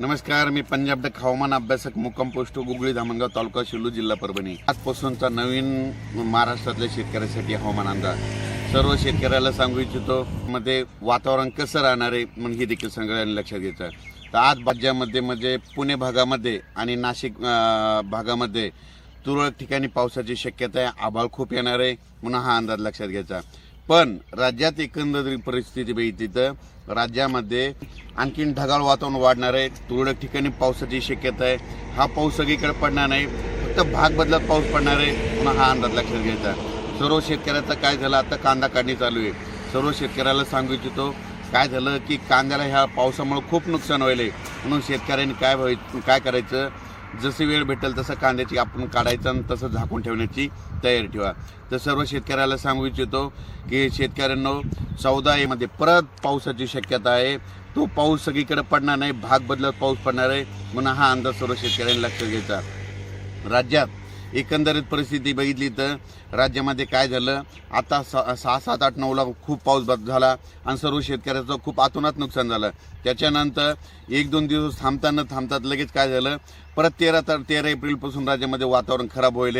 नमस्कार मी पंजाब डक हवामान अभ्यासक मुक्काम पोस्ट गुगळी धामणगाव तालुका शिल्लू जिल्हा परभणी. आजपासूनचा नवीन महाराष्ट्रातल्या शेतकऱ्यासाठी हवामान अंदाज. सर्व शेतकऱ्याला सांगू इच्छितो मध्ये वातावरण कसं राहणार आहे म्हणून हे देखील सगळ्यांनी लक्षात घ्यायचं तर आज राज्यामध्ये म्हणजे पुणे भागामध्ये आणि नाशिक भागामध्ये तुरळक ठिकाणी पावसाची शक्यता आहे. आभाळ खूप येणार आहे म्हणून हा अंदाज लक्षात घ्यायचा पण राज्यात एकंदरीत परिस्थिती बघितली तर राज्यामध्ये आणखीन ढगाळ वातावरण वाढणार आहे. तुरळक ठिकाणी पावसाची शक्यता आहे. हा पाऊस सगळीकडे पडणार नाही. फक्त भाग बदलत पाऊस पडणार आहे. म्हणून हा अंदाज लक्षात घ्यायचा. सर्व शेतकऱ्याचं काय झालं? आता कांदा काढणी चालू आहे. सर्व शेतकऱ्याला सांगू इच्छितो काय झालं की कांद्याला ह्या पावसामुळे खूप नुकसान व्हायले म्हणून शेतकऱ्यांनी काय व्हाय काय करायचं? जशी वेळ भेटेल तसं कांद्याची आपण काढायचं आणि तसं झाकून ठेवण्याची तयारी ठेवा. तर सर्व शेतकऱ्याला सांगू इच्छितो की शेतकऱ्यांना चौदा एमध्ये परत पावसाची शक्यता आहे. तो पाऊस सगळीकडे पडणार नाही भाग बदलत पाऊस पडणार आहे म्हणून हा अंदाज सर्व शेतकऱ्यांनी लक्षात घ्यायचा. राज्यात एकंदरीत परिस्थिती बघितली तर राज्यामध्ये काय झालं? आता स- सहा सात आठ नऊला खूप पाऊस बद झाला आणि सर्व शेतकऱ्याचं खूप आतोनात नुकसान झालं. त्याच्यानंतर एक दोन दिवस थांबताना थांबतात लगेच काय झालं? परत तेरा तर तेरा एप्रिलपासून राज्यामध्ये वातावरण खराब होईल